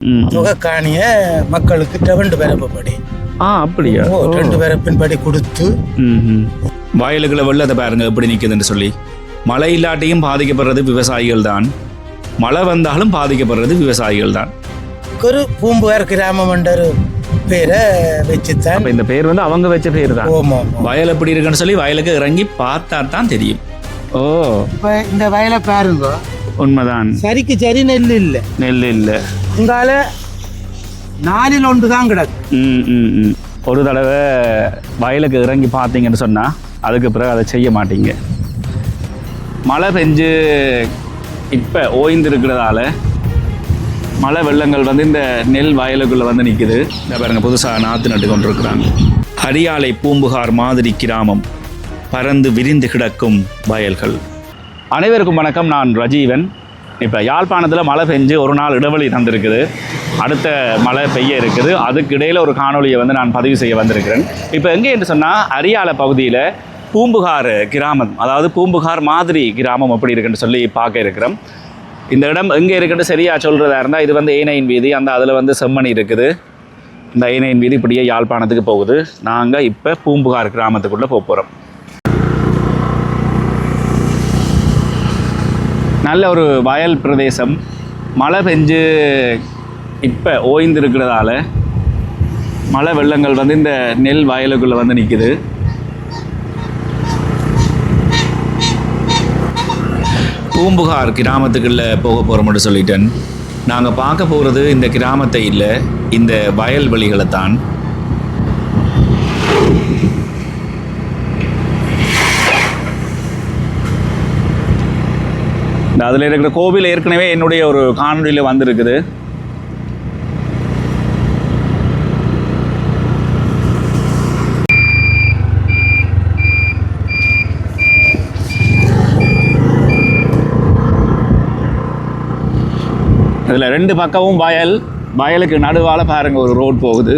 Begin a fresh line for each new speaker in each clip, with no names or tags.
ம்.
தொகை காணிய மக்களுக்கு ரெண்டு பரப்புப்படி
ஆ அப்படியா?
ரெண்டு பரப்பின்படி கொடுத்து.
வயலுக்குள்ள வெள்ளத்தை பாருங்க எப்படி நிக்குதுன்னு சொல்லி. மழை இல்லாட்டியும் பாதிக்கப்படுறது விவசாயிகள் தான் மழை வந்தாலும் பாதிக்கப்படுறது விவசாயிகள் தான்
ஒரு பூம்புகார் கிராமம் என்ற ஒரு பேரை வச்சுத்தான்.
அப்ப இந்த பேர் வந்து அவங்க வச்ச பேர் தான்
ஓமோ.
வயல் எப்படி இருக்குன்னு சொல்லி வயலுக்கு இறங்கி பார்த்தா தான் தெரியும். ஓ
இப்ப இந்த வயலை பாருங்க.
உண்மைதான்.
சரிக்கு சரி நெல் இல்லை.
நெல் இல்லை.
உங்கால நாலில் ஒன்று தான் கிடக்கு.
ம் ம் ம். ஒரு தடவை வயலுக்கு இறங்கி பார்த்தீங்கன்னு சொன்னால் அதுக்கு பிறகு அதை செய்ய மாட்டீங்க. மழை பெஞ்சு இப்போ ஓய்ந்திருக்கிறதால மழை வெள்ளங்கள் வந்து இந்த நெல் வயலுக்குள்ளே வந்து நிற்குது இந்த பாருங்க புதுசாக நாற்று நட்டு கொண்டிருக்கிறாங்க. ஹரியாலை பூம்புகார் மாதிரி கிராமம் பறந்து விரிந்து கிடக்கும் வயல்கள். அனைவருக்கும் வணக்கம். நான் ரஜீவன். இப்போ யாழ்ப்பாணத்தில் மழை பெஞ்சு ஒரு நாள் இடைவெளி தந்திருக்குது. அடுத்த மழை பெய்ய இருக்குது. அதுக்கு இடையில் ஒரு காணொளியை வந்து நான் பதிவு செய்ய வந்திருக்கிறேன். இப்போ எங்கே என்று சொன்னால் அரியாலை பகுதியில் பூம்புகார் கிராமம் அதாவது பூம்புகார் மாதிரி கிராமம் எப்படி இருக்குன்னு சொல்லி பார்க்க இருக்கிறோம். இந்த இடம் எங்கே இருக்குன்னு சரியாக சொல்கிறதா இருந்தால் இது வந்து ஏனையின் வீதி. அந்த அதில் வந்து செம்மணி இருக்குது. இந்த ஏனையின் வீதி இப்படியே யாழ்ப்பாணத்துக்கு போகுது. நாங்கள் இப்போ பூம்புகார் கிராமத்துக்குள்ளே போக போகிறோம் நல்ல ஒரு வயல் பிரதேசம். மழை பெஞ்சு இப்போ ஓய்ந்திருக்கிறதால மழை வெள்ளங்கள் வந்து இந்த நெல் வயலுக்குள்ளே வந்து நிற்குது பூம்புகார் கிராமத்துக்குள்ளே போக போகிறோம்னு சொல்லிட்டேன். நாங்கள் பார்க்க போகிறது இந்த கிராமத்தை இல்லை இந்த வயல்வெளிகளை தான் இந்த அதில் இருக்கிற கோவில் ஏற்கனவே என்னுடைய ஒரு காணொலியில் வந்திருக்குது. இதில் ரெண்டு பக்கமும் வயல் வயலுக்கு நடுவால பாருங்க ஒரு ரோட் போகுது.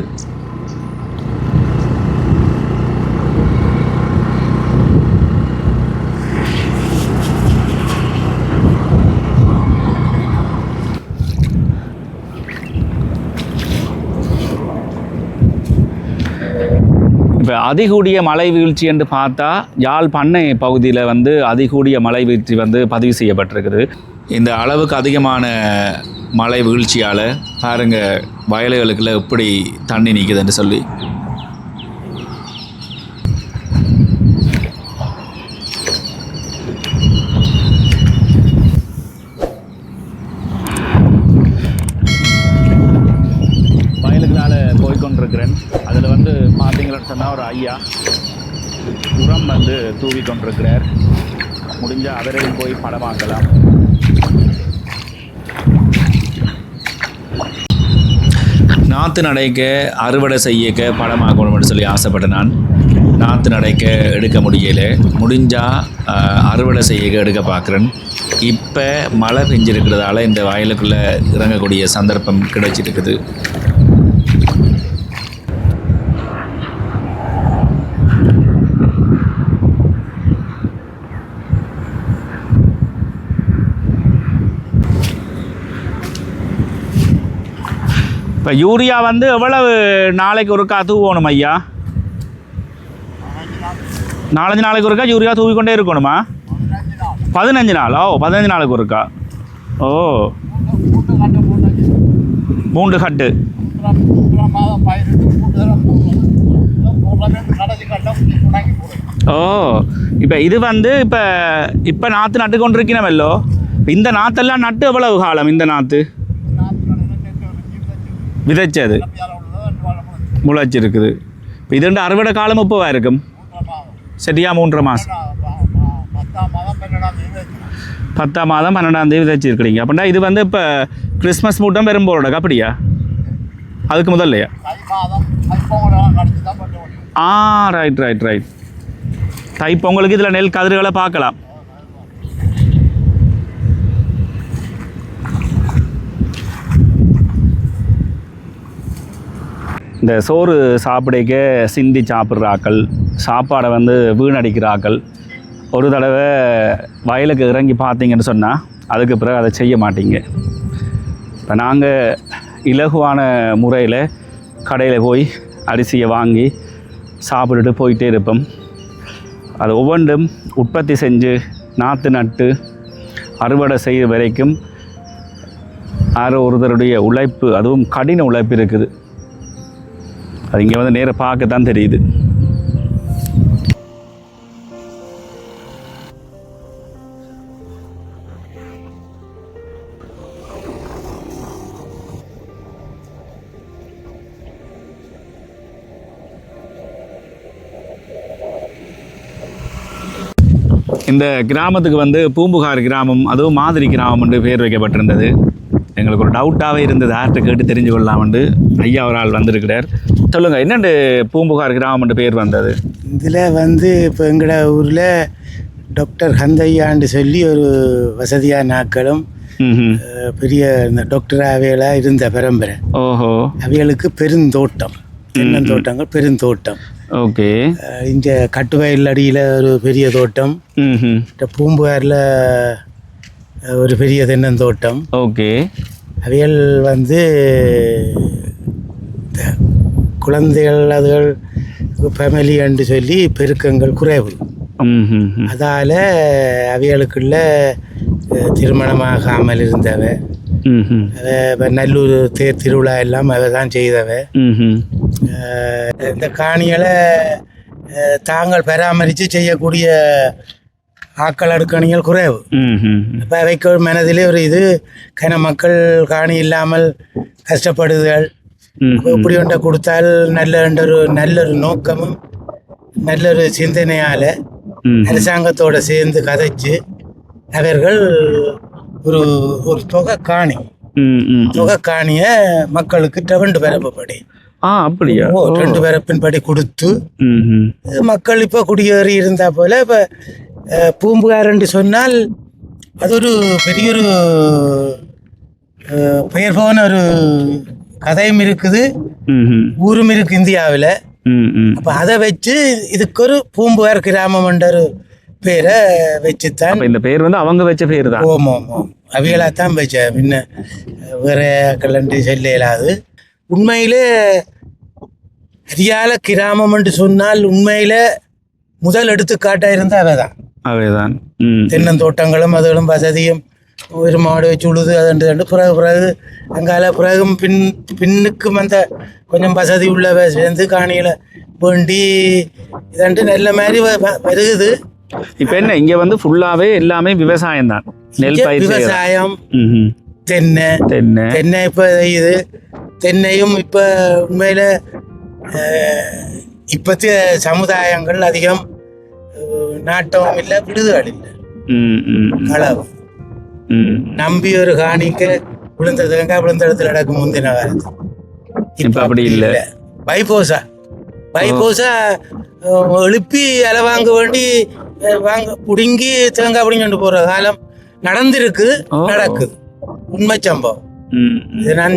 இப்போ அதிகூடிய மழை வீழ்ச்சி என்று பார்த்தா யாழ் பண்ணை பகுதியில் வந்து அதிகூடிய மழை வீழ்ச்சி வந்து பதிவு செய்யப்பட்டிருக்குது. இந்த அளவுக்கு அதிகமான மழை வீழ்ச்சியால் பாருங்கள் வயல்களுக்குள்ள எப்படி தண்ணி நிற்குதுன்னு சொல்லி வயலுகளால் போய்கொண்டிருக்கிறேன் அதில் வந்து பார்த்தீங்கன்னு சொன்னால் ஐயா உரம் வந்து தூவி கொண்டிருக்கிறார். முடிஞ்சால் அவரையும் போய் படம் வாங்கலாம். நாற்று நடைக்க அறுவடை செய்யக்க படமாக்கணும்னு சொல்லி ஆசைப்பட்ட நான். நாற்று நடைக்க எடுக்க முடியல. முடிஞ்சால் அறுவடை செய்யக்க எடுக்க பார்க்குறேன். இப்போ மழை பெஞ்சிருக்கிறதால இந்த வயலுக்குள்ளே இறங்கக்கூடிய சந்தர்ப்பம் கிடைச்சிருக்குது. இப்போ யூரியா வந்து எவ்வளவு நாளைக்கு ஒருக்கா தூவணும் ஐயா? நாலஞ்சு நாளைக்கு ஒருக்கா யூரியா தூவி கொண்டே இருக்கணுமா? பதினஞ்சு நாள்? ஓ பதினஞ்சு நாளுக்கு ஒருக்கா? ஓ. பூண்டு கட்டு. ஓ இப்போ இது வந்து இப்போ இப்போ நாற்று நட்டு கொண்டிருக்கிறோமல்லோ இந்த நாற்றெல்லாம் நட்டு எவ்வளவு காலம் இந்த நாற்று விதைச்சது. முளைச்சிருக்குது. இப்போ இது ரெண்டு அறுவடை காலம் இப்போவா இருக்கும். சரியா மூன்றரை மாதம் பத்தாம் மாதம் பன்னெண்டாம் தேதி விதைச்சிருக்கிறீங்க. அப்படின்னா இது வந்து இப்போ கிறிஸ்மஸ் மூட்டம் பெரும்போட அப்படியா? அதுக்கு முதல்லையா? ஆ ரைட் ரைட் ரைட் தை பொங்கலுக்கு இதில் நெல் கதிர்களை பார்க்கலாம். இந்த சோறு சாப்பிடைக்க சிந்தி சாப்பிட்ற ஆக்கள் சாப்பாடை வந்து வீணடிக்கிற ஆக்கள் ஒரு தடவை வயலுக்கு இறங்கி பார்த்தீங்கன்னு சொன்னால் அதுக்கு பிறகு அதை செய்ய மாட்டீங்க. இப்போ நாங்கள் இலகுவான முறையில் கடையில் போய் அரிசியை வாங்கி சாப்பிட்டுட்டு போயிட்டே இருப்போம். அது ஒவ்வொன்றும் உற்பத்தி செஞ்சு நாற்று நட்டு அறுவடை செய்கிற வரைக்கும் யாரோ ஒருத்தருடைய உழைப்பு அதுவும் கடின உழைப்பு இருக்குது. அது இங்கே வந்து நேராக பார்க்க தான் தெரியுது. இந்த கிராமத்துக்கு வந்து பூம்புகார் கிராமம் அதுவும் மாதிரி கிராமம் என்று பேர் வைக்கப்பட்டிருந்தது. எங்களுக்கு ஒரு டவுட்டாகவே இருந்தது. யார்கிட்ட கேட்டு தெரிஞ்சு கொள்ளலாம்னு ஐயா ஒரு ஆள் வந்திருக்கிறார். சொல்லுங்கள் என்னண்டு பூம்புகார் கிராமம் என்று பேர் வந்தது?
இதில் வந்து இப்போ எங்களோட ஊரில் டாக்டர் ஹந்தையான்னு சொல்லி ஒரு வசதியான நாட்களும். பெரிய இந்த டாக்டர் அவையெல்லாம் இருந்த பரம்பரை.
ஓஹோ.
அவைகளுக்கு பெருந்தோட்டம் தென்னந்தோட்டங்கள் பெருந்தோட்டம்.
ஓகே.
அஹ் இந்த கட்டுவயல் அடியில் ஒரு பெரிய தோட்டம்
ம்
இந்த பூம்புகாரில் ஒரு பெரிய தென்னந்தோட்டம்
ஓகே.
அவைகள் வந்து இந்த குழந்தைகள் அதுகள் ஃபேமிலி என்று சொல்லி பெருக்கங்கள் குறைவு. அதால் அவைகளுக்குள்ள திருமணமாகாமல் இருந்தவ நல்லூர் தேர் திருவிழா எல்லாம் அவ தான் செய்தவ இந்த காணிகளை தாங்கள் பராமரித்து செய்யக்கூடிய ஆக்கள் அடுக்கணிகள் குறைவு. இப்போ அவைக்கு மனதிலே ஒரு இது கன மக்கள் காணி இல்லாமல் கஷ்டப்படுதல் இப்படி ஒன்றை கொடுத்தால் நல்ல ஒரு நல்ல ஒரு நோக்கமும் நல்ல ஒரு சிந்தனையால் அரசாங்கத்தோட சேர்ந்து கதைச்சு அவர்கள் ஒரு ஒரு தொகை காணி தொகை காணியை மக்களுக்கு ரெண்டு பரப்புப்படி.
ஆ அப்படியா?
ரெண்டு பரப்பின்படி கொடுத்து மக்கள் இப்போ குடியேறி இருந்தா போல இப்போ பூம்புகாரன்று சொன்னால் அது ஒரு பெரிய ஒரு பெயர் போன ஒரு கதையும் இருக்குது ஊரும் இருக்கு இந்தியாவில். அப்போ அதை வச்சு இதுக்கு ஒரு பூம்புகார் கிராமம் என்ற ஒரு பேரை வச்சுத்தான்
இந்த பேர் வந்து அவங்க வச்ச பேர் தான்
ஓம் ஓம் ஓம். அவிகளாக தான் வச்ச. முன்ன வேற கலண்டு சொல்ல இயலாது. உண்மையிலே அரியால கிராமம் என்று சொன்னால் உண்மையில முதல் எடுத்துக்காட்டாக இருந்த அவ தான்
அவைதான்
தென்னந்தோட்டங்களும் அதுகளும் வசதியும். ஒரு மாடு வச்சு உழுது அதண்டு தண்டு பிறகு பிறகு அங்கால பிறகும் பின் பின்னுக்கும் அந்த கொஞ்சம் வசதி உள்ளவ சேர்ந்து காணியில் வேண்டி இதண்டு நல்ல மாதிரி வருகுது.
இப்போ என்ன இங்க வந்து ஃபுல்லாவே எல்லாமே விவசாயம் தான் நெல் பயிர்.
விவசாயம். தென்னை
தென்னை.
தென்னை இப்போ இது தென்னையும் இப்போ உண்மையில் இப்பத்திய சமுதாயங்கள் அதிகம் அஹ், நாட்டமும் இல்லை விடுதல் இல்லை. களவு நம்பி ஒரு காணிக்க விழுந்த தேங்காய் விழுந்த இடத்துல நடக்கும் முந்தின காலத்து
இப்ப அப்படி இல்ல.
பைபோசா. பைபோசா எழுப்பி அலை வாங்க வேண்டி வாங்க பிடுங்கி தேங்காய் பிடிங்கிட்டு போகிற காலம் நடந்திருக்கு. நடக்குது. உண்மை சம்பவம். இது நான்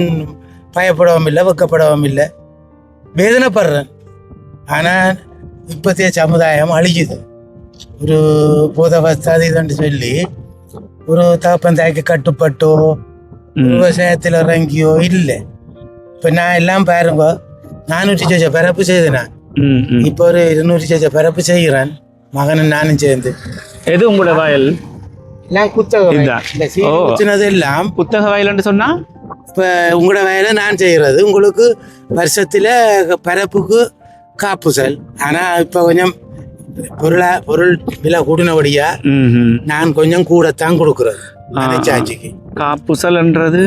பயப்படவும் இல்லை வெக்கப்படவும் இல்லை. வேதனைப்படுறேன். ஆனால் இப்பத்திய சமுதாயம் அழியுது ஒரு போதவஸ்தை அது இதுன்னு சொல்லி ஒரு தகப்பன் தாய்க்கு கட்டுப்பட்டோ. விவசாயத்தில் இறங்கியோ இல்லை இப்போ நான் எல்லாம் பாருங்க நானூற்றி சச்ச பிறப்பு செய்தேன் இப்போ ஒரு இருநூற்றி சச்ச பிறப்பு செய்கிறேன் மகனும் நானும் சேர்ந்து
எது உங்களோட வயல் ஓ.
குத்துனது எல்லாம்
புத்தக வயல்னு சொன்னா
இப்போ உங்களோட வேலை நான் செய்கிறது உங்களுக்கு வருஷத்தில் பரப்புக்கு காப்புசல் ஆனால் இப்போ கொஞ்சம் பொருளா பொருள் விலை கூடினபடியா
ம் ம்
நான் கொஞ்சம் கூடத்தான் கொடுக்குறது. சாட்சிக்கு
காப்புசல்ன்றது?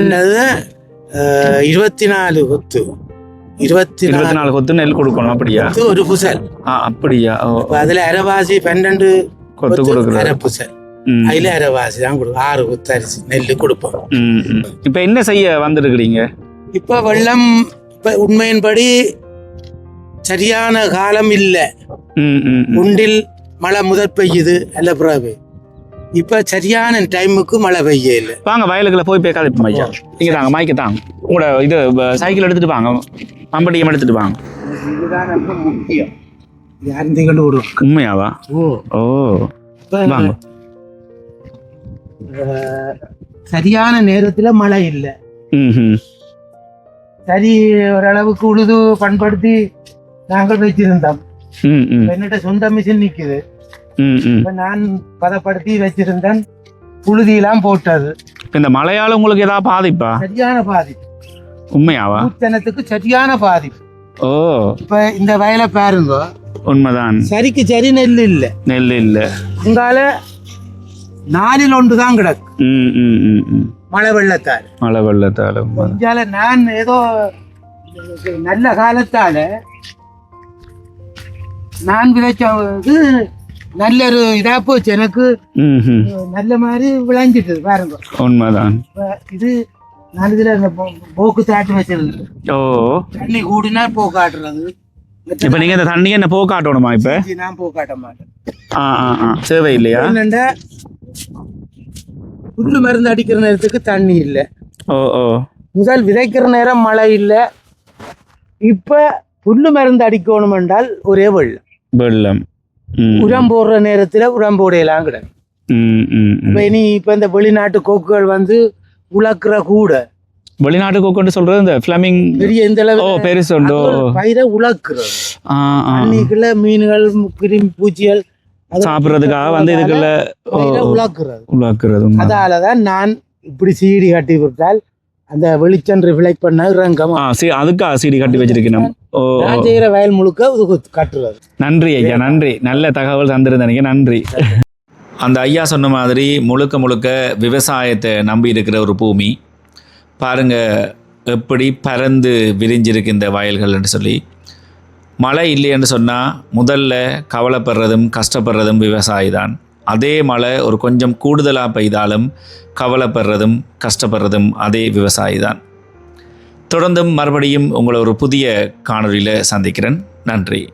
இருபத்தி நாலு கொத்து. இருபத்தி
இருபத்தி
நாலு
கொத்து நெல் கொடுக்கணும் அப்படியா?
ஒரு புசல்.
அப்படியா?
அதில் அரைவாசி பன்னெண்டு
கொத்து கொடுக்குறது.
அரை புசல்.
ம்.
அதில் அரைவாசி தான் கொடுக்கும் ஆறு கொத்து அரிசி நெல் கொடுப்போம்.
இப்போ என்ன செய்ய வந்திருக்கிறீங்க?
இப்போ வெள்ளம் இப்போ உண்மையின்படி சரியான காலம் இல்லை. உண்டில் மழை முதல் பெய்யுது அல்ல பிறகு. இப்போ சரியான டைமுக்கு மழை பெய்ய இல்லை
வாங்க வயலுக்குள்ள போய் போய் கதைப்போம் ஐயா. இங்கே தாங்க மைக்கு தாங்க. உங்களோட இது சைக்கிள் எடுத்துட்டு வாங்க. மம்பட்டியம் எடுத்துட்டு வாங்க.
இதுதான் ரொம்ப முக்கியம். யாரும் விடுவோம்
உண்மையாவா?
ஓ.
ஓ.
இப்போ
வாங்க.
சரியான நேரத்தில் மழை இல்லை.
ம் ம்.
சரி ஓரளவுக்கு உழுது பண்படுத்தி நாங்கள் வச்சிருந்தோம்
ம் ம்
இப்ப என்னட்ட சொந்த மிஷின் நிக்குது. நான் பதப்படுத்தி வச்சிருந்தேன். புழுதியெல்லாம் போட்டது.
இந்த மழையால உங்களுக்கு ஏதாவது பாதிப்பா?
சரியான பாதிப்பு.
உண்மையாவா?
பூச்சனத்துக்கு சரியான பாதிப்பு.
ஓ.
இப்ப இந்த வயலை பாருங்க.
உண்மைதான்.
சரிக்கு சரி நெல் இல்ல.
நெல் இல்ல.
இங்கால நாலில் ஒன்று தான் கிடக்கு மழை வெள்ளத்தால்.
மழை வெள்ளத்தால
நான் ஏதோ நல்ல காலத்தால நான் விதைச்சது நல்ல ஒரு இதா போச்சு. எனக்கு நல்ல மாதிரி விளைஞ்சிட்டு பாருங்க.
உண்மைதான்.
இது போ- போக்கு தாட்டி வச்சிருந்தேன்
ஓ.
தண்ணி கூடினா போக்காட்டுறது.
இப்ப நீங்க இந்த தண்ணி என்ன போக்காட்டணுமா இப்ப?
நான் போக்காட்ட மாட்டேன்.
ஆ ஆ தேவை இல்லையா
என்னண்டா? புல்லு மருந்து அடிக்கிற நேரத்துக்கு தண்ணி இல்லை.
ஓ ஓ.
முதல் விதைக்கிற நேரம் மழை இல்லை. இப்ப புல்லு மருந்து அடிக்கணும் என்றால் ஒரே வெள்ளம்
வெள்ளம்.
உரம் போடுற நேரத்துல உரம் போடையெல்லாம் கிடக்கு
ம் ம் ம்.
இப்ப இனி இப்ப இந்த வெளிநாட்டு கொக்குகள் வந்து உழக்கிற கூட.
வெளிநாட்டு கொண்டு சொல்றது இந்த ஃபிளமிங்
பெரிய இந்த அளவு
ஓ பெருசு உண்டு.
பயிரை உழக்குறது தண்ணிக்குள்ள மீன்கள் கிருமி பூச்சிகள்
சாப்பிட்றதுக்காக வந்து இதுக்குள்ள
உழக்குறது
உலாக்குறது உண்மை.
அதாலதான் நான் இப்படி சீடி கட்டி விட்டால் அந்த வெளிச்சம் ரிஃப்ளெக்ட் பண்ண ரங்கம்
ஆ சரி அதுக்கா சீடி கட்டி வச்சிருக்கணும்.
நான் வயல் முழுக்க இது கட்டுறது
நன்றி ஐயா நன்றி. நல்ல தகவல் தந்திருந்தீங்க நன்றி. அந்த ஐயா சொன்ன மாதிரி முழுக்க முழுக்க விவசாயத்தை நம்பி இருக்கிற ஒரு பூமி. பாருங்க எப்படி பறந்து விரிஞ்சிருக்கு இந்த வயல்கள்னு சொல்லி. மழை இல்லைன்னு சொன்னால் முதல்ல கவலைப்படுறதும் கஷ்டப்படுறதும் விவசாயி தான். அதே மழை ஒரு கொஞ்சம் கூடுதலாக பெய்தாலும் கவலைப்படுறதும் கஷ்டப்படுறதும் அதே விவசாயி தான். தொடர்ந்தும் மறுபடியும் உங்களை ஒரு புதிய காணொலியில் சந்திக்கிறேன். நன்றி.